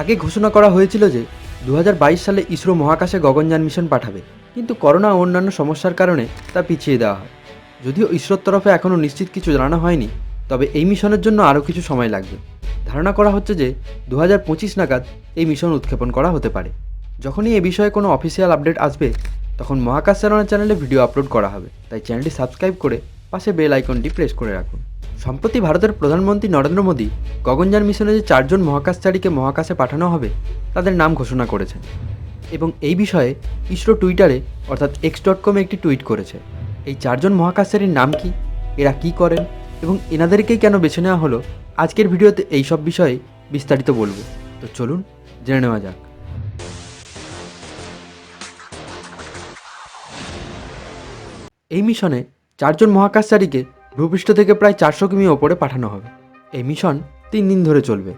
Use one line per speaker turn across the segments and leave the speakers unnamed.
আগে ঘোষণা করা হয়েছিল যে দু হাজার বাইশ সালে ইসরো মহাকাশে গগনযান মিশন পাঠাবে। কিন্তু করোনা ও অন্যান্য সমস্যার কারণে তা পিছিয়ে দেওয়া হয়। যদিও ইসরোর তরফে এখনও নিশ্চিত কিছু জানানো হয়নি, তবে এই মিশনের জন্য আরও কিছু সময় লাগবে। ধারণা করা হচ্ছে যে দু হাজার পঁচিশ নাগাদ এই মিশন উৎক্ষেপণ করা হতে পারে। যখনই এ বিষয়ে কোনো অফিসিয়াল আপডেট আসবে, তখন মহাকাশ চালনা চ্যানেলে ভিডিও আপলোড করা হবে। তাই চ্যানেলটি সাবস্ক্রাইব করে পাশে বেল আইকনটি প্রেস করে রাখুন। সম্প্রতি ভারতের প্রধানমন্ত্রী নরেন্দ্র মোদী গগনযান মিশনে যে চারজন মহাকাশচারীকে মহাকাশে পাঠানো হবে, তাদের নাম ঘোষণা করেছেন। এবং এই বিষয়ে ইসরো টুইটারে, অর্থাৎ এক্স ডট কমে একটি টুইট করেছে। এই চারজন মহাকাশচারীর নাম কি? এরা কি করেন? এবং এনাদেরকেই কেন বেছে নেওয়া হলো? আজকের ভিডিওতে এই সব বিষয়ে বিস্তারিত বলব। তো চলুন, জেনে নেওয়া যাক। এই মিশনে চারজন মহাকাশচারীকে ভূপৃষ্ঠ থেকে প্রায় চারশো কিমি ওপরে পাঠানো হবে। এই মিশন তিন দিন ধরে চলবে।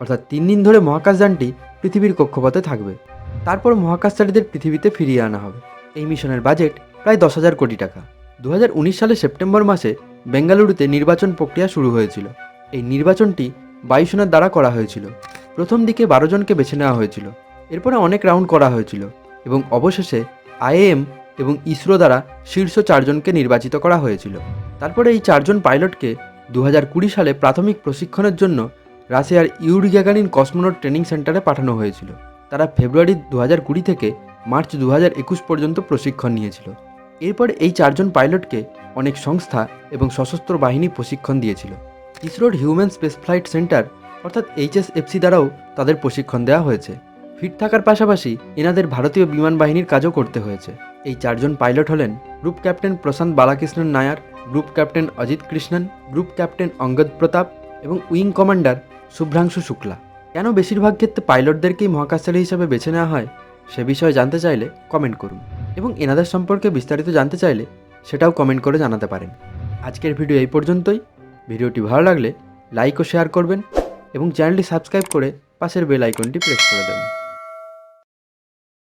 অর্থাৎ তিন দিন ধরে মহাকাশযানটি পৃথিবীর কক্ষপথে থাকবে। তারপর মহাকাশচারীদের পৃথিবীতে ফিরিয়ে আনা হবে। এই মিশনের বাজেট প্রায় দশ হাজার কোটি টাকা। দু হাজার উনিশ সালে সেপ্টেম্বর মাসে বেঙ্গালুরুতে নির্বাচন প্রক্রিয়া শুরু হয়েছিল। এই নির্বাচনটি বায়ুসেনার দ্বারা করা হয়েছিল। প্রথম দিকে বারো জনকে বেছে নেওয়া হয়েছিল। এরপরে অনেক রাউন্ড করা হয়েছিল এবং অবশেষে আইএএম এবং ইসরো দ্বারা শীর্ষ চারজনকে নির্বাচিত করা হয়েছিল। তারপরে এই চারজন পাইলটকে দু সালে প্রাথমিক প্রশিক্ষণের জন্য রাশিয়ার ইউরি গ্যাগারিন কসমোনট ট্রেনিং সেন্টারে পাঠানো হয়েছিল। তারা ফেব্রুয়ারি দু কুড়ি থেকে মার্চ দু একুশ পর্যন্ত প্রশিক্ষণ নিয়েছিল। এরপর এই চারজন পাইলটকে অনেক সংস্থা এবং সশস্ত্র বাহিনী প্রশিক্ষণ দিয়েছিল। ইসরোর হিউম্যান স্পেস ফ্লাইট সেন্টার, অর্থাৎ এইচএসএফসি দ্বারাও তাদের প্রশিক্ষণ দেওয়া হয়েছে। ফিট থাকার পাশাপাশি এনাদের ভারতীয় বিমান বাহিনীর কাজও করতে হয়েছে। এই চারজন পাইলট হলেন group captain Prashant Balakrishnan Nair, group captain Ajit Krishnan, group captain Angad Pratap এবং উইং কমান্ডার শুভ্রাংশু শুক্লা। কেন বেশিরভাগ ক্ষেত্রে পাইলটদেরকেই মহাকাশচারী হিসাবে বেছে নেওয়া হয়, সে বিষয়ে জানতে চাইলে কমেন্ট করুন। এবং এনাদের সম্পর্কে বিস্তারিত জানতে চাইলে সেটাও কমেন্ট করে জানাতে পারেন। আজকের ভিডিও এই পর্যন্তই। ভিডিওটি ভালো লাগলে লাইক ও শেয়ার করবেন এবং চ্যানেলটি সাবস্ক্রাইব করে পাশের বেল আইকনটি প্রেস করে দেবেন।